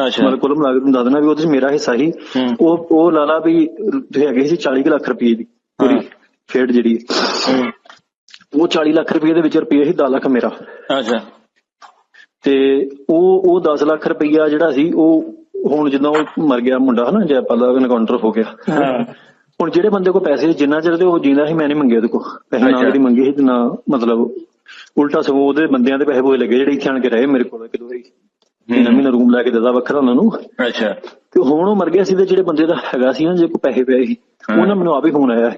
ਮਤਲਬ ਕੁੱਲ ਮਿਲਾ ਕੇ ਤੁਹਾਨੂੰ ਦੱਸ ਵੀ ਉਹਦੇ ਚ ਮੇਰਾ ਹਿੱਸਾ ਹੂੰ। ਉਹ ਉਹ ਲਾਲਾ ਵੀ ਹੈਗੇ ਸੀ 40 ਕੁ ਲੱਖ ਰੁਪਏ ਦੀ ਪੂਰੀ। ਫੇਡ ਜਿਹੜੀ। ਉਹ 40 ਲੱਖ ਰੁਪਏ ਦੇ ਵਿੱਚ ਰੁਪਏ ਸੀ 10 ਲੱਖ ਮੇਰਾ। ਅੱਛਾ। ਤੇ ਉਹ ਉਹ 10 ਲੱਖ ਰੁਪਈਆ ਜਿਹੜਾ ਸੀ ਉਹ ਹੁਣ ਜਦੋਂ ਉਹ ਮਰ ਗਿਆ ਮੁੰਡਾ ਹਨਾ ਜੈਪਾਲ ਦਾ ਐਨਕਾਊਂਟਰ ਹੋ ਗਿਆ। ਹੁਣ ਜਿਹੜੇ ਬੰਦੇ ਕੋਲ ਪੈਸੇ ਜਿੰਨਾ ਚਿਰ ਤੇ ਉਹ ਜਿੰਦਾ ਸੀ ਮੈਂ ਨਹੀਂ ਮੰਗੇ ਉਹਦੇ ਕੋਲ। ਪੈਸੇ ਨਾ। ਉਹਦੀ ਮੰਗੇ ਸੀ ਤੇ ਨਾ ਮਤਲਬ ਉਲਟਾ ਸਗੋਂ ਉਹਦੇ ਬੰਦਿਆਂ ਦੇ ਪੈਸੇ ਬੋਏ ਲੱਗੇ ਜਿਹੜੇ ਇੱਥੇ ਆਣ ਕੇ ਰਹੇ ਮੇਰੇ ਕੋਲ ਇੱਕ ਦੋ ਵਾਰੀ। ਮਹੀਨਾ ਮਹੀਨਾ ਰੂਮ ਲੈ ਕੇ ਦਿੱਤਾ ਵੱਖਰਾ ਉਹਨਾਂ ਨੂੰ। ਅੱਛਾ। ਤੇ ਹੁਣ ਉਹ ਮਰ ਗਿਆ ਸੀ ਤੇ ਜਿਹੜੇ ਬੰਦੇ ਦਾ ਹੈਗਾ ਸੀ ਨਾ ਜੇ ਕੋ ਪੈਸੇ ਪਏ ਸੀ। ਉਹਨਾਂ ਮੈਨੂੰ ਆਪ ਫੋਨ ਆਇਆ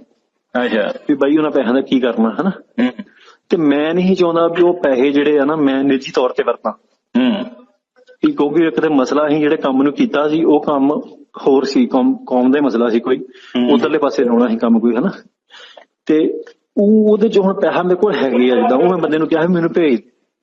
ਅੱਛਾ। ਵੀ ਬਾਈ ਉਹਨਾਂ ਪੈਸਿਆਂ ਦਾ ਕੀ ਕਰਨਾ ਹਨਾ? ਤੇ ਮੈਂ ਨਹੀਂ ਚਾਹੁੰਦਾ ਵੀ ਉਹ ਪੈਸੇ ਜਿਹੜੇ ਆ ਨਾ ਮੈਂ ਨਿੱਜੀ ਤੌਰ ਤੇ ਵਰਤਾਂ। ਹੂੰ। ਕਿ ਕਿਉਂਕਿ ਇੱਕ ਤੇ ਮਸਲਾ ਸੀ ਜਿਹੜੇ ਕੰਮ ਨੂੰ ਕੀਤਾ ਸੀ ਉਹ ਕੰਮ ਹੋਰ ਸੀ ਕੌਮ ਕੌਮ ਦਾ ਮਸਲਾ ਸੀ ਕੋਈ। ਉਧਰਲੇ ਪਾਸੇ ਲਾਉਣਾ ਸੀ ਕੰਮ ਕੋਈ ਹਨਾ? ਤੇ ਉਹ ਉਹਦੇ ਚ ਹੁਣ ਪੈਸਾ ਮੇਰੇ ਕੋਲ ਹੈਗੇ ਆ ਜਿੱਦਾਂ ਉਹ ਮੈਂ ਬੰਦੇ ਨੂੰ ਕਿਹਾ ਵੀ ਮੈਨੂੰ ਭੇਜ।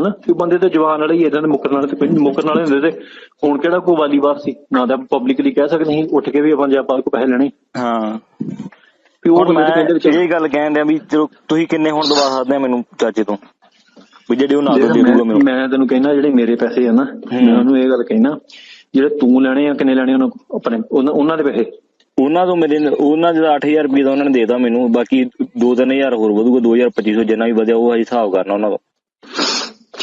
ਹਨਾ? ਕਿ ਬੰਦੇ ਤੇ ਜਵਾਨ ਵਾਲੇ ਹੀ ਇਦਾਂ ਦੇ ਮੁੱਕਰਨ ਵਾਲੇ ਤੇ ਕੋਈ ਮੁੱਕਰਨ ਵਾਲੇ ਹੁੰਦੇ ਤੇ ਹੁਣ ਕਿਹੜਾ ਕੋਈ ਵਾਲੀਬਾਰ ਸੀ? ਨਾ ਤਾਂ ਪਬਲਿਕਲੀ ਕਹਿ ਸਕਦੇ ਸੀ ਉੱਠ ਕੇ ਵੀ ਆਪਾਂ ਜੇ ਆਪਾਂ ਕੋ ਪੈਸੇ ਲੈਣੇ। ਹਾਂ। ਬੰਦੇ ਮੈਂ ਕਹਿੰਦੇ ਇਹ ਗੱਲ ਕਹਿੰਦੇ ਆ ਵੀ ਚਲੋ ਤੁਸੀਂ ਕਿੰਨੇ ਹੁਣ ਦਵਾ ਸਕਦੇ ਆ ਮੈਨੂੰ ਚਾਚੇ ਤੋਂ? ਵੀ ਜਿਹੜੇ ਉਹ ਨਾ ਜਿਹੜਾ ਦੇ ਮੈਂ ਮੈਨੂੰ ਮੈਂ ਤੈਨੂੰ ਕਹਿੰਦਾ ਜਿਹੜੇ ਮੇਰੇ ਪੈਸੇ ਆ ਨਾ ਮੈਂ ਉਹਨੂੰ ਇਹ ਗੱਲ ਕਹਿਣਾ ਜਿਹੜੇ ਤੂੰ ਲੈਣੇ ਆ ਕਿੰਨੇ ਲੈਣੇ ਉਹਨਾਂ? ਆਪਣੇ ਉਹਨਾਂ ਉਹਨਾਂ ਦੇ ਪੈਸੇ? ਉਹਨਾਂ ਤੋਂ ਮੇਰੇ ਉਹਨਾਂ ਦਾ 8000 ਰੁਪਏ ਦਾ ਉਹਨਾਂ ਨੇ ਦੇਤਾ ਮੈਨੂੰ ਬਾਕੀ 2-3000 ਹੋਰ ਵਧੂਗਾ 2250 ਜਿੰਨਾ ਵੀ ਵਧਿਆ ਉਹ ਹਜੇ ਹਿਸਾਬ ਕਰਨਾ ਉਹਨਾਂ ਦਾ।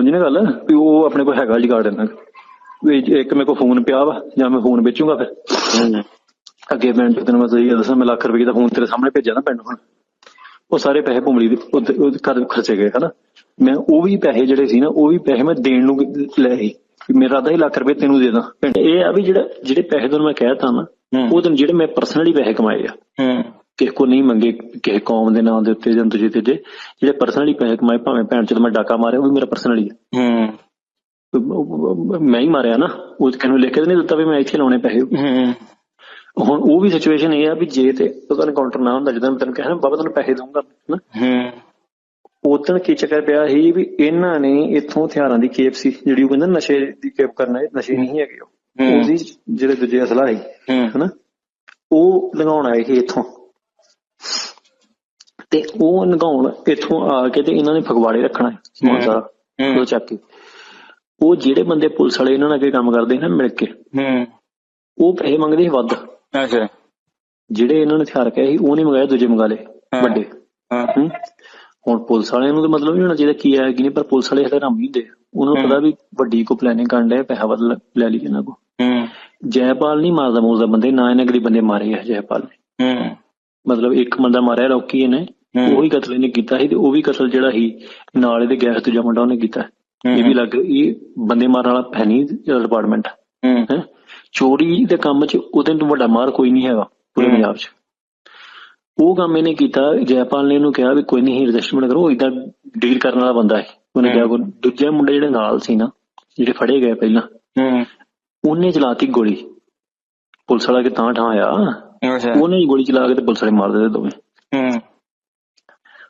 ਸਮਝੀ ਨਾ ਗੱਲ? ਵੀ ਉਹ ਆਪਣੇ ਕੋਲ ਹੈਗਾ ਜੁਗਾੜ ਇਹਨਾਂ ਵੀ ਇੱਕ ਮੇਰੇ ਕੋਲ ਫੋਨ ਪਿਆ ਵਾ ਜਾਂ ਮੈਂ ਫੋਨ ਵੇਚੂਗਾ ਫਿਰ। ਅੱਗੇ ਚ ਤੈਨੂੰ ਮੈਂ ਸਹੀ ਦੱਸਾਂ ਮੈਂ ਲੱਖ ਰੁਪਏ ਦਾ ਫੋਨ ਤੇਰੇ ਸਾਹਮਣੇ ਭੇਜਿਆ ਨਾ ਪਿੰਡ ਹੁਣ ਉਹ ਸਾਰੇ ਪੈਸੇ ਭੁੰਮਲੀ ਦੇ ਉਹ ਕਰ ਖਰਚੇ ਗਏ ਹਨਾ? ਮੈਂ ਉਹ ਵੀ ਪੈਸੇ ਜਿਹੜੇ ਸੀ ਨਾ ਉਹ ਵੀ ਪੈਸੇ ਮੈਂ ਦੇਣ ਨੂੰ ਲਏ ਸੀ। ਮੇਰਾ ਅੱਧਾ ਹੀ ਲੱਖ ਰੁਪਏ ਤੈਨੂੰ ਦੇ ਦਾਂ। ਪਿੰਡ ਇਹ ਆ ਵੀ ਜਿਹੜਾ ਜਿਹੜੇ ਪੈਸੇ ਤੈਨੂੰ ਮੈਂ ਕਹਿਤਾ ਨਾ। ਉਹ ਤੈਨੂੰ ਜਿਹੜੇ ਮੈਂ ਪਰਸਨਲੀ ਪੈਸੇ ਕਮਾਏ ਆ। ਹੂੰ। ਕਿਸੇ ਕੋ ਨਹੀਂ ਮੰਗੇ ਕਿਸੇ ਕੌਮ ਦੇ ਨਾਂ ਦੇ ਉੱਤੇ ਜਾਂ ਦੂਜੇ ਤੇ ਜਿਹੜੇ ਪਰਸਨਲੀ ਪੈਸੇ ਕਮਾਏ ਭਾਵੇਂ ਭੈਣ ਚ ਮੈਂ ਡਾਕਾ ਮਾਰਿਆ ਉਹ ਵੀ ਮੇਰਾ ਪਰਸਨਲੀ ਹੂੰ। ਮੈਂ ਹੀ ਮਾਰਿਆ ਨਾ ਉਹ ਕਿਹਨੂੰ ਲਿਖ ਕੇ ਨਹੀਂ ਦਿੱਤਾ ਵੀ ਮੈਂ ਇੱਥੇ ਲਾਉਣੇ ਪੈਸੇ। ਹੂੰ। ਹੁਣ ਉਹ ਵੀ ਸਿਚੁਏਸ਼ਨ ਇਹ ਆ ਵੀ ਜੇ ਤੇ ਉਹਦਾ ਐਨਕਾਊਂਟਰ ਨਾ ਹੁੰਦਾ ਜਦੋਂ ਮੈਂ ਤੈਨੂੰ ਕਿਹਾ ਨਾ ਬਾਬਾ ਤੈਨੂੰ ਪੈਸੇ ਦਊਂਗਾ ਨਾ ਹੂੰ। ਉਦੋਂ ਕੀ ਚੱਕਰ ਪਿਆ ਸੀ ਵੀ ਇਹਨਾਂ ਨੇ ਇੱਥੋਂ ਹਥਿਆਰਾਂ ਦੀ ਖੇਪ ਸੀ ਜਿਹੜੀ ਉਹ ਕਹਿੰਦਾ ਨਸ਼ੇ ਦੀ ਖੇਪ ਕਰਨਾ ਇਹ ਨਸ਼ੇ ਨਹੀਂ ਹੈਗੇ ਉਹ। ਹੂੰ। ਉਹਦੀ ਜਿਹੜੇ ਦੂਜੇ ਅਸਲਾ ਹੂੰ। ਹਨਾ? ਉਹ ਲਗਾਉਣ ਆਏ ਸੀ ਇੱਥੋਂ। ਤੇ ਉਹ ਲਗਾਉਣ ਇੱਥੋਂ ਆ ਕੇ ਤੇ ਇਹਨਾਂ ਨੇ ਫਗਵਾੜੇ ਰੱਖਣਾ ਸਮਾਨ ਹੂੰ। ਸਾਰਾ ਹੂੰ। ਉਹ ਚੱਕ ਕੇ ਉਹ ਜਿਹੜੇ ਬੰਦੇ ਪੁਲਿਸ ਵਾਲੇ ਇਹਨਾਂ ਨਾਲ ਅੱਗੇ ਕੰਮ ਕਰਦੇ ਨਾ ਮਿਲ ਕੇ ਹੂੰ ਉਹ ਪੈਸੇ ਮੰਗਦੇ ਸੀ ਵੱਧ ਅੱਛਾ ਜਿਹੜੇ ਇਹਨਾਂ ਨੇ ਹਥਿਆਰ ਕਹੇ ਸੀ ਉਹ ਨਹੀਂ ਮੰਗਾਏ ਦੂਜੇ ਮੰਗਾ ਲਏ ਹਾਂ। ਵੱਡੇ ਹਾਂ ਹੂੰ। ਹੁਣ ਪੁਲਿਸ ਵਾਲਿਆਂ ਨੂੰ ਤਾਂ ਮਤਲਬ ਨਹੀਂ ਹੋਣਾ ਚਾਹੀਦਾ ਕੀ ਹੈ ਕੀ ਨਹੀਂ ਪਰ ਪੁਲਿਸ ਵਾਲੇ ਹਲੇ ਰਮ ਨਹੀਂ ਦੇ ਉਹਨਾਂ ਨੂੰ ਹੂੰ। ਪਤਾ ਵੀ ਵੱਡੀ ਕੋ ਪਲੈਨਿੰਗ ਕਰਨ ਦੇ ਪੈਸਾ ਵੱਧ ਲ- ਲਈ ਇਹਨਾਂ ਕੋ ਹੂੰ ਜੈਪਾਲ ਨਹੀਂ ਮਾਰਦਾ ਮੂਰਦਾ ਬੰਦੇ ਨਾ ਇਹਨੇ ਕਦੀ ਬੰਦੇ ਮਾਰੇ ਆ ਜੈਪਾਲ ਨੇ ਹੂੰ ਮਤਲਬ ਇੱਕ ਬੰਦਾ ਮਾਰਿਆ ਰੌਕੀ ਇਹਨੇ ਹੂੰ। ਉਹੀ ਕਤਲ ਇਹਨੇ ਕੀਤਾ ਸੀ ਤੇ ਉਹ ਵੀ ਕਤਲ ਜਿਹੜਾ ਸੀ ਨਾਲ ਇਹਦੇ ਗੈਸ ਦੂਜਾ ਮੁੰਡਾ ਉਹਨੇ ਕੀਤਾ। ਇਹ ਵੀ ਲੱਗ ਇਹ ਬੰਦੇ ਮਾਰਨ ਵਾਲਾ ਨਹੀਂ ਡਿਪਾਰਟਮੈਂਟ ਹੂੰ। ਚੋਰੀ ਦੇ ਕੰਮ 'ਚ ਉਹਦੇ ਤੋਂ ਵੱਡਾ ਮਾਰ ਕੋਈ ਨਹੀਂ ਹੈਗਾ ਪੂਰੇ। ਪੰਜਾਬ 'ਚ। ਉਹ ਕੰਮ ਇਹਨੇ ਕੀਤਾ ਜੈਪਾਲ ਨੇ ਇਹਨੂੰ ਕਿਹਾ ਵੀ ਕੋਈ ਨਹੀਂ ਰਜਿਸਟਰਮੈਂਟ ਕਰੋ ਇਦਾਂ ਡੀਲ ਕਰਨ ਵਾਲਾ ਬੰਦਾ ਹੈ ਉਹਨੇ। ਕਿਹਾ ਦੂਜੇ ਮੁੰਡੇ ਜਿਹੜੇ ਨਾਲ ਸੀ ਨਾ ਜਿਹੜੇ ਫੜੇ ਗਏ ਪਹਿਲਾਂ ਉਹਨੇ ਚਲਾਤੀ ਗੋਲੀ। ਪੁਲਿਸ ਵਾਲਾ ਕਿ ਤਾਂ ਠਾਂ ਆਇਆ। ਉਹਨੇ ਹੀ ਗੋਲੀ ਚਲਾ ਕੇ ਤੇ ਪੁਲਿਸ ਵਾਲੇ ਮਾਰ ਦਿੱਤੇ ਦੋਵੇਂ।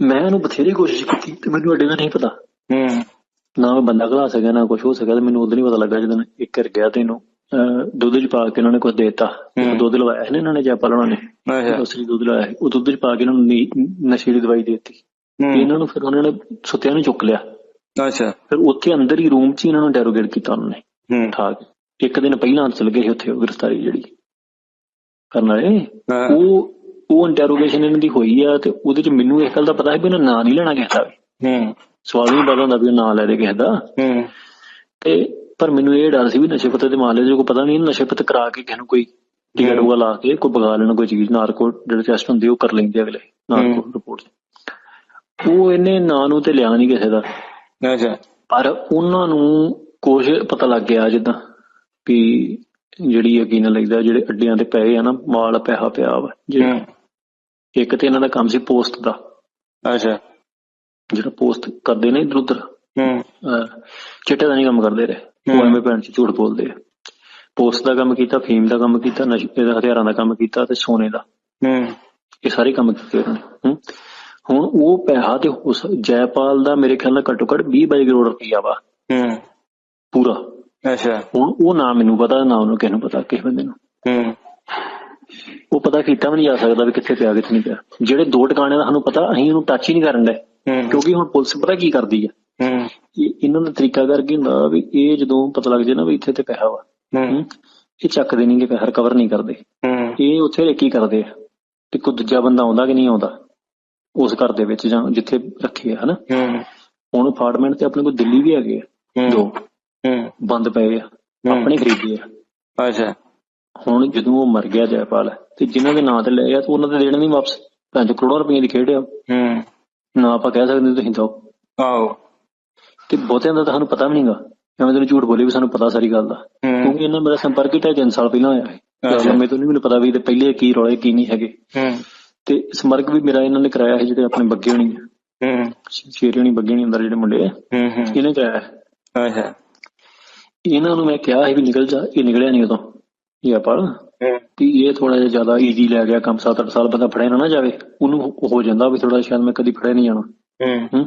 ਮੈਂ ਇਹਨੂੰ ਬਥੇਰੀ ਕੋਸ਼ਿਸ਼ ਕੀਤੀ ਤੇ ਮੈਨੂੰ ਅੱਡੇ ਦਾ ਨਹੀਂ ਪਤਾ। ਹੂੰ। ਨਾ ਮੈਂ ਬੰਦਾ ਘਲਾ ਸਕਿਆ ਨਾ ਕੁਝ ਹੋ ਸਕਿਆ ਤੇ ਮੈਨੂੰ ਉਦੋਂ ਹੀ ਪਤਾ ਲੱਗਾ ਜਦੋਂ ਇੱਕ ਕਰ ਗਿਆ ਤੇ ਇਹਨੂੰ ਦੁੱਧ ਚ ਪਾ ਕੇ ਇਹਨਾਂ ਨੇ ਕੁਝ ਦੇਤਾ। ਹੂੰ। ਦੁੱਧ ਲਵਾਇਆ ਸੀ ਨਾ ਇਹਨਾਂ ਨੇ ਜੈਪਾਲ ਉਹਨਾਂ ਨੇ ਅੱਛਾ। ਅਸਲੀ ਦੁੱਧ ਲਾਇਆ ਸੀ। ਉਹ ਦੁੱਧ ਚ ਪਾ ਕੇ ਇਹਨਾਂ ਨੂੰ ਨੀ- ਨਸ਼ੇ ਦੀ ਦਵਾਈ ਦੇ ਦਿੱਤੀ। ਹੂੰ। ਇਹਨਾਂ ਨੂੰ ਫਿਰ ਉਹਨਾਂ ਨੇ ਸੁੱਤਿਆਂ ਨੂੰ ਚੁੱਕ ਲਿਆ। ਅੱਛਾ। ਫਿਰ ਉੱਥੇ ਅੰਦਰ ਹੀ ਰੂਮ 'ਚ ਹੀ ਇਹਨਾਂ ਨੂੰ ਇੰਟਰੋਗੇਟ ਕੀਤਾ ਉਹਨਾਂ ਨੇ। ਹੂੰ। ਉਠਾ ਕੇ। ਇੱਕ ਦਿਨ ਪਹਿਲਾਂ ਚਲ ਗਏ ਸੀ ਉੱਥੇ ਉਹ ਗ੍ਰਿਫਤਾਰੀ ਜਿਹੜੀ। ਕਰਨ ਵਾਲੇ। ਹਾਂ। ਉਹ ਉਹ ਇੰਟਰੋਗੇਸ਼ਨ ਇਹਨਾਂ ਦੀ ਹੋਈ ਆ ਤੇ ਉਹਦੇ 'ਚ ਮੈਨੂੰ ਇਸ ਗੱਲ ਦਾ ਪਤਾ ਹੈ ਵੀ ਇਹਨਾਂ ਨਾਂ ਨਹੀਂ ਲੈਣਾ ਕਿਸੇ ਦਾ। ਹੂੰ। ਸਵਾਲ ਨਹੀਂ ਪਤਾ ਹੁੰਦਾ ਵੀ ਨਾਂ ਲੈ ਦੇ ਕਿਸੇ ਦਾ। ਹੂੰ। ਤੇ ਪਰ ਮੈਨੂੰ ਇਹ ਡਰ ਸੀ ਵੀ ਨਸ਼ੇ ਪੱਤੇ ਦੇ ਮਾਮਲੇ 'ਚ ਕੋਈ ਪਤਾ ਨਹੀਂ ਨਸ਼ੇ ਪੱਤੇ ਕਰਾ ਕੇ ਕਿਸੇ ਨੂੰ ਕੋਈ ਟਿਕਟ। ਉਹ ਲਾ ਕੇ ਕੋਈ ਬਗਾ ਲੈਣਾ ਕੋਈ ਚੀਜ਼ ਨਾਰਕੋ ਜਿਹੜੇ ਟੈਸਟ ਹੁੰਦੇ ਉਹ ਕਰ ਲੈਂਦੇ ਅਗਲੇ ਨਾਰਕੋ। ਰਿਪੋਰਟ ਉਹ ਇਹਨੇ ਨਾਂ ਨੂੰ ਤੇ ਲਿਆ ਨਹੀਂ ਕਿਸੇ ਦਾ। ਅੱਛਾ। ਪਰ ਉਹਨਾਂ ਨੂੰ ਕੁਝ ਪਤਾ ਲੱਗ ਗਿਆ ਜਿੱਦਾਂ ਵੀ ਜਿਹੜੀ ਯਕੀਨ ਲੱਗਦਾ ਜਿਹੜੇ ਅੱਡਿਆਂ ਤੇ ਪਏ ਆ ਨਾ ਮਾਲ ਪੈਸਾ ਪਿਆ ਵਾ ਜੇ ਹੂੰ। ਇੱਕ ਤੇ ਇਹਨਾਂ ਦਾ ਕੰਮ ਸੀ ਪੋਸਟ ਦਾ। ਅੱਛਾ। ਜਿਹੜਾ ਪੋਸਟ ਕਰਦੇ ਨੇ ਇਧਰ ਉਧਰ ਹੂੰ। ਚਿੱਟੇ ਦਾ ਨਹੀਂ ਕੰਮ ਕਰਦੇ ਰਹੇ ਉਹ। ਐਵੇਂ ਭੈਣ ਚ ਝੂਠ ਬੋਲਦੇ ਆ। ਪੋਸਟ ਦਾ ਕੰਮ ਕੀਤਾ ਫੀਮ ਦਾ ਕੰਮ ਕੀਤਾ ਨਸ਼ੇ ਦੇ ਹਥਿਆਰਾਂ ਦਾ ਕੰਮ ਕੀਤਾ ਤੇ ਸੋਨੇ ਦਾ। ਹੂੰ। ਇਹ ਸਾਰੇ ਕੰਮ ਕੀਤੇ ਉਹਨਾਂ ਨੇ। ਹੁਣ ਉਹ ਪੈਸਾ ਤੇ ਉਸ ਜੈਪਾਲ ਦਾ ਮੇਰੇ ਖਿਆਲ ਨਾਲ ਘੱਟੋ ਘੱਟ 20 ਬਾਈ ਕਰੋੜ ਰੁਪਈਆ ਵਾ। ਹੂੰ। ਪੂਰਾ। ਅੱਛਾ। ਹੁਣ ਉਹ ਨਾ ਮੈਨੂੰ ਪਤਾ ਨਾ ਉਹਨੂੰ ਕਿਸੇ ਨੂੰ ਪਤਾ ਕਿਸੇ ਬੰਦੇ ਨੂੰ। ਹੂੰ। ਉਹ ਪਤਾ ਕੀਤਾ ਵੀ ਨਹੀਂ ਜਾ ਸਕਦਾ ਵੀ ਕਿੱਥੇ ਪਿਆ ਕਿੱਥੇ ਨਹੀਂ ਪਿਆ। ਜਿਹੜੇ ਦੋ ਟਿਕਾਣੇ ਦਾ ਸਾਨੂੰ ਪਤਾ ਅਸੀਂ ਉਹਨੂੰ ਟੱਚ ਹੀ ਨਹੀਂ ਕਰਨ ਦੇ ਕਿਉਂਕਿ ਹੁਣ ਪੁਲਿਸ ਪਤਾ ਕੀ ਕਰਦੀ ਆ? ਇਹਨਾਂ ਦਾ ਤਰੀਕਾ ਕਰਕੇ ਹੁੰਦਾ ਵੀ ਇਹ ਜਦੋਂ ਪਤਾ ਲੱਗ ਜੇ ਨਾ ਵੀ ਇੱਥੇ ਤੇ ਪੈਸਾ ਵਾ। ਇਹ ਚੱਕਦੇ ਨਹੀਂਗੇ ਪੈਸਾ ਰਿਕਵਰ ਨਹੀਂ ਕਰਦੇ। ਇਹ ਉੱਥੇ ਰੇਕੀ ਕਰਦੇ ਆ ਤੇ ਕੋਈ ਦੂਜਾ ਬੰਦਾ ਆਉਂਦਾ ਕਿ ਨਹੀਂ ਆਉਂਦਾ। ਉਸ ਘਰ ਦੇ ਵਿੱਚ ਜਾਂ ਜਿੱਥੇ ਰੱਖੇ ਆ ਹਨਾ? ਹੁਣ ਅਪਾਰਟਮੈਂਟ ਤੇ ਆਪਣੇ ਕੋਲ ਦਿੱਲੀ ਵੀ ਹੈਗੇ ਆ ਦੋ। ਬੰਦ ਪਏ ਆ। ਆਪਣੇ ਖਰੀਦੇ ਆ। ਅੱਛਾ। ਹੁਣ ਜਦੋਂ ਉਹ ਮਰ ਗਿਆ ਜੈਪਾਲ ਤੇ ਜਿਨ੍ਹਾਂ ਦੇ ਨਾਂ ਤੇ ਲਏ ਆ ਤੇ ਉਹਨਾਂ ਦੇ ਦੇਣੇ ਨਹੀਂ ਵਾਪਸ। ਪੰਜ ਕਰੋੜਾਂ ਰੁਪਏ ਦੀ ਖੇਡ ਆ। ਹੂੰ। ਨਾ ਆਪਾਂ ਕਹਿ ਸਕਦੇ ਤੁਸੀਂ ਦੋ ਆਓ ਤੇ ਬਹੁਤਿਆਂ ਦਾ ਤਾਂ ਸਾਨੂੰ ਪਤਾ ਵੀ ਨਹੀਂਗਾ ਐਵੇਂ ਤੈਨੂੰ ਝੂਠ ਬੋਲੇ ਵੀ ਸਾਨੂੰ ਪਤਾ ਸਾਰੀ ਗੱਲ ਦਾ। ਹੂੰ। ਕਿਉਂਕਿ ਇਹਨਾਂ ਮੇਰਾ ਸੰਪਰਕ ਹੀ ਢਾਈ ਤਿੰਨ ਸਾਲ ਪਹਿਲਾਂ ਹੋਇਆ ਹੈ। ਅੱਛਾ। ਮੈਨੂੰ ਤਾਂ ਨਹੀਂ ਮੈਨੂੰ ਪਤਾ ਵੀ ਇਹਦੇ ਪਹਿਲੇ ਕੀ ਰੌਲੇ ਕੀ ਨਹੀਂ ਹੈਗੇ। ਹੂੰ। ਤੇ ਸੰਪਰਕ ਵੀ ਮੇਰਾ ਇਹਨਾਂ ਨੇ ਕਰਾਇਆ ਸੀ ਜਿਹੜੇ ਆਪਣੇ ਬੱਗੇ ਹੋਣੀ ਹੂੰ। ਸ਼ੇਰੀ ਹੋਣੀ ਬੱਗੇ ਹੋਣੀ ਅੰਦਰ ਜਿਹੜੇ ਮੁੰਡੇ ਆ। ਹੂੰ ਹੂੰ। ਇਹਨੇ ਕਰਾਇਆ ਹੈ। ਅੱਛਾ ਇਹਨਾਂ ਨੂੰ ਮੈਂ ਕਿਹਾ ਸੀ ਵੀ ਨਿਕਲ ਜਾ। ਇਹ ਨਿਕਲਿਆ ਨਹੀਂ ਉਦੋਂ। ਇਹ ਆਪਾਂ ਵੀ ਇਹ ਥੋੜਾ ਜਿਹਾ ਜ਼ਿਆਦਾ ਈਜ਼ੀ ਲੈ ਗਿਆ ਕੰਮ 7-8 ਸਾਲ ਬੰਦਾ ਫੜਿਆ ਨਾ ਜਾਵੇ ਉਹਨੂੰ ਹੋ- ਜਾਂਦਾ ਵੀ ਥੋੜਾ ਸ਼ਾਇਦ ਮੈਂ ਕਦੀ ਫੜਿਆ ਨਹੀਂ ਜਾਣਾ। ਹੂੰ।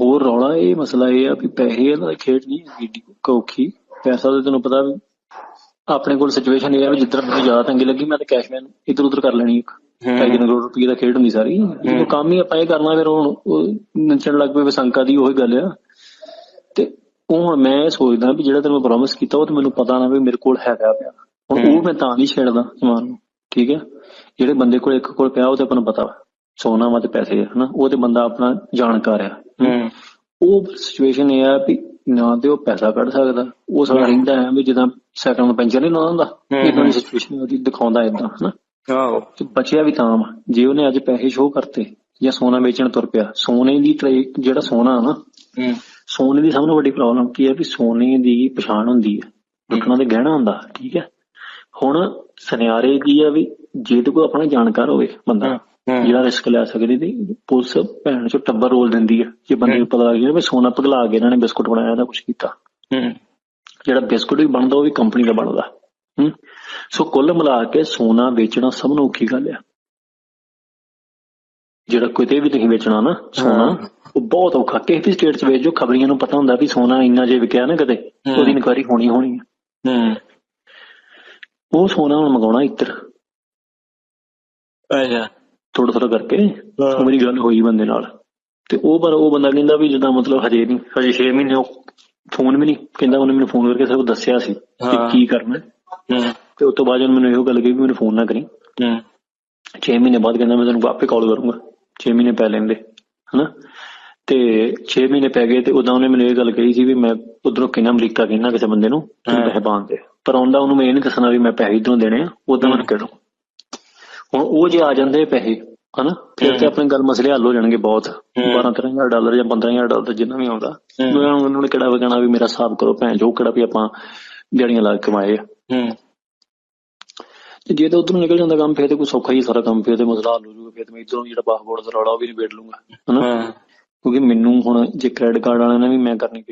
ਹੋਰ ਰੌਲਾ ਇਹ ਮਸਲਾ ਇਹ ਆ ਵੀ ਪੈਸੇ ਇਹਨਾਂ ਦੀ ਖੇਡ ਨਹੀਂ ਏਡੀ ਔਖੀ ਪੈਸਾ ਤਾਂ ਤੈਨੂੰ ਪਤਾ ਵੀ ਆਪਣੇ ਕੋਲ ਸਿਚੁਏਸ਼ਨ ਇਹ ਆ ਵੀ ਜਿੱਦਾਂ ਮੈਨੂੰ ਜ਼ਿਆਦਾ ਤੰਗੀ ਲੱਗੀ ਮੈਂ ਤਾਂ ਕੈਸ਼ਮੈਨ ਇੱਧਰ ਉੱਧਰ ਕਰ ਲੈਣੀ ਇੱਕ। ਤਿੰਨ ਕਰੋੜ ਰੁਪਏ ਦਾ ਖੇਡ ਹੁੰਦੀ ਸਾਰੀ। ਜਦੋਂ ਕੰਮ ਹੀ ਆਪਾਂ ਇਹ ਕਰਨਾ ਫਿਰ ਹੁਣ ਨੱਚਣ ਲੱਗ ਪਏ ਵਸੰਕਾ ਦੀ ਉਹੀ ਗੱਲ ਆ। ਤੇ ਉਹ ਹੁਣ ਮੈਂ ਸੋਚਦਾ ਵੀ ਜਿਹੜਾ ਤੈਨੂੰ ਪ੍ਰੋਮਿਸ ਕੀਤਾ ਉਹ ਤੇ ਮੈਨੂੰ ਪਤਾ ਨਾ ਵੀ ਮੇਰੇ ਕੋਲ ਹੈਗਾ ਪਿਆ। ਹੁਣ ਉਹ ਮੈਂ ਤਾਂ ਨਹੀਂ ਛੇੜਦਾ ਸਮਾਨ ਨੂੰ ਠੀਕ ਹੈ? ਜਿਹੜੇ ਬੰਦੇ ਕੋਲ ਇੱਕ ਕੋਲ ਪਿਆ ਉਹ ਤੇ ਆਪਾਂ ਨੂੰ ਪਤਾ ਵਾ। ਸੋਨਾ ਵਾ ਤੇ ਪੈਸੇ ਆ ਹਨਾ? ਉਹ ਤੇ ਬੰਦਾ ਆਪਣਾ ਜਾਣਕਾਰ ਆ ਉਹ ਸਿਚੁਏਸ਼ਨ ਇਹ ਆ ਵੀ ਨਾ ਤੇ ਉਹ ਪੈਸਾ ਕੱਢ ਸਕਦਾ। ਉਹ ਸਾਡਾ ਰਹਿੰਦਾ ਹੈ ਵੀ ਜਿੱਦਾਂ ਸਾਈਕਲ ਨੂੰ ਪੈਂਚਰ ਨਹੀਂ ਲਾਉਂਦਾ ਇਦਾਂ ਦੀ ਸਿਚੁਏਸ਼ਨ ਉਹਦੀ ਦਿਖਾਉਂਦਾ ਇਦਾਂ ਹਨਾ? ਆਓ ਤੇ ਬਚਿਆ ਵੀ ਤਾਂ ਜੇ ਉਹਨੇ ਅੱਜ ਪੈਸੇ ਸ਼ੋਅ ਕਰਤੇ ਜਾਂ ਸੋਨਾ ਵੇਚਣ ਤੁਰ ਪਿਆ ਸੋਨੇ ਦੀ ਜਿਹੜਾ ਸੋਨਾ ਨਾ ਸੋਨੇ ਦੀ ਸਭ ਤੋਂ ਵੱਡੀ ਪ੍ਰੋਬਲਮ ਕੀ ਹੈ ਵੀ ਸੋਨੇ ਦੀ ਪਛਾਣ ਹੁੰਦੀ ਹੈ। ਲੁੱਟਣਾ ਤੇ ਗਹਿਣਾ ਹੁੰਦਾ ਠੀਕ ਹੈ? ਹੁਣ ਸੁਨਿਆਰੇ ਕੀ ਆ ਵੀ ਜੇ ਤੇ ਕੋਈ ਆਪਣਾ ਜਾਣਕਾਰ ਹੋਵੇ ਬੰਦਾ ਜਿਹੜਾ ਰਿਸਕ ਲੈ ਸਕਦੀ ਤੇ ਪੁਲਿਸ ਭੈਣ ਚੋਂ ਟੱਬਰ ਰੋਲ ਦਿੰਦੀ ਹੈ ਜੇ ਬੰਦੇ ਨੂੰ ਪਤਾ ਲੱਗ ਜਾਵੇ ਵੀ ਸੋਨਾ ਪਗਲਾ ਕੇ ਇਹਨਾਂ ਨੇ ਬਿਸਕੁਟ ਬਣਾਇਆ ਦਾ ਕੁਝ ਕੀਤਾ। ਹੂੰ। ਜਿਹੜਾ ਬਿਸਕੁਟ ਵੀ ਬਣਦਾ ਉਹ ਵੀ ਕੰਪਨੀ ਦਾ ਬਣਦਾ। ਹੂੰ। ਸੋ ਕੁੱਲ ਮਿਲਾ ਕੇ ਸੋਨਾ ਵੇਚਣਾ ਸਭ ਨੂੰ ਔਖੀ ਗੱਲ ਆ। ਜਿਹੜਾ ਕਿਤੇ ਵੀ ਤੁਸੀਂ ਵੇਚਣਾ ਨਾ ਸੋਨਾ। ਉਹ ਬਹੁਤ ਔਖਾ। ਕਿਸੇ ਵੀ ਸਟੇਟ 'ਚ ਵੇਚੋ ਖਬਰੀਆਂ ਨੂੰ ਪਤਾ ਹੁੰਦਾ ਵੀ ਸੋਨਾ ਇੰਨਾ ਜੇ ਵਿਕਿਆ ਨਾ ਕਦੇ। ਉਹਦੀ ਇਨਕੁਆਇਰੀ ਹੋਣੀ ਹੋਣੀ ਆ। ਹੂੰ। ਉਹ ਸੋਨਾ ਹੁਣ ਮੰਗਾਉਣਾ ਇੱਧਰ। ਅੱਛਾ। ਥੋੜਾ ਥੋੜਾ ਕਰਕੇ। ਉਹ ਮੇਰੀ ਗੱਲ ਹੋਈ ਬੰਦੇ ਨਾਲ। ਤੇ ਉਹ ਪਰ ਉਹ ਬੰਦਾ ਕਹਿੰਦਾ ਵੀ ਜਿੱਦਾਂ ਮਤਲਬ ਹਜੇ ਨਹੀਂ ਹਜੇ 6 ਮਹੀਨੇ ਉਹ ਫੋਨ ਵੀ ਨਹੀਂ ਕਹਿੰਦਾ ਉਹਨੇ ਮੈਨੂੰ ਫੋਨ ਕਰਕੇ ਸਿਰਫ ਦੱਸਿਆ ਸੀ ਕਿ। ਕੀ ਕਰਨਾ। ਤੇ ਉਸ ਤੋਂ ਬਾਅਦ ਉਹਨੇ ਮੈਨੂੰ ਇਹੋ ਗੱਲ ਕਹੀ ਵੀ ਮੈਨੂੰ ਫੋਨ ਨਾ ਕਰੀ। ਹੂੰ। 6 ਮਹੀਨੇ ਬਾਅਦ ਕਹਿੰਦਾ ਮੈਂ ਤੈਨੂੰ ਆਪੇ ਕਾਲ ਕਰੂੰਗਾ। 6 ਮਹੀਨੇ ਪੈ ਲੈਂਦੇ ਹਨਾ? ਤੇ 6 ਮਹੀਨੇ ਪੈ ਗਏ ਤੇ ਉਦੋਂ ਉਹਨੇ ਮੈਨੂੰ ਇਹ ਗੱਲ ਕਹੀ ਸੀ ਵੀ ਮੈਂ ਉਧਰੋਂ ਕਿਹਨਾਂ ਅਮਰੀਕਾ ਕਿਹਨਾਂ ਕਿਸੇ ਬੰਦੇ ਨੂੰ। ਪੈਸੇ ਪਾਉਣ ਦੇ ਪਰ ਆਉਂਦਾ ਉਹਨੂੰ ਮੈਂ ਇਹ ਨਹੀਂ ਦੱਸਣਾ ਵੀ ਮੈਂ ਪੈਸੇ ਇਧਰੋਂ ਦੇਣੇ ਆ ਉਦੋਂ ਮੈਨੂੰ ਕਿਹੜੋ ਹੁਣ ਉਹ ਜੇ ਆ ਜਾਂਦੇ ਪੈਸੇ ਹਨਾ ਫਿਰ ਤੇ। ਆਪਣੇ ਗੱਲ ਮਸਲੇ ਹੱਲ ਹੋ ਜਾਣਗੇ ਬਹੁਤ ਹਮ। 12 13000 ਡਾਲਰ ਜਾਂ 15000 ਡਾਲਰ ਜਿੰਨਾ ਵੀ ਆਉਂਦਾ। ਮੈਂ ਉਹਨਾਂ ਨੂੰ ਕਿਹੜਾ ਵਗਣਾ ਵੀ ਮੇਰਾ ਹਿਸਾਬ ਕਰੋ ਭੈਣ ਜੋ ਕਿਹੜਾ ਵੀ ਆਪਾਂ ਦਿਹਾੜੀਆਂ ਲਾ ਕੇ ਕਮਾਏ ਆ ਹੂੰ ਤੇ ਜੇ ਤਾਂ ਉਧਰੋਂ ਨਿਕਲ ਜਾਂਦਾ ਕੰਮ ਫਿਰ ਤੇ ਕੋਈ ਸੌਖਾ ਹੀ ਸਾਰਾ ਕੰਮ ਫਿਰ ਤੇ ਮਸਲਾ ਹੱਲ ਹੋ ਜਾਊਗਾ ਫਿਰ ਤੇ ਮੈਂ ਇਧਰੋਂ ਜਿਹੜਾ ਪਾਸਪੋਰਟ ਦਾ ਰੌਲਾ ਉਹ ਵੀ ਨਿਬੇੜ ਲੂੰਗਾ ਹਨਾ ਕਿਉਂਕਿ ਮੈਨੂੰ ਹੁਣ ਜੇ ਕ੍ਰੈਡਿਟ ਕਾਰਡ ਵਾਲਿਆਂ ਨੇ ਵੀ ਮੈਂ ਕਰਨੀ ਪਈ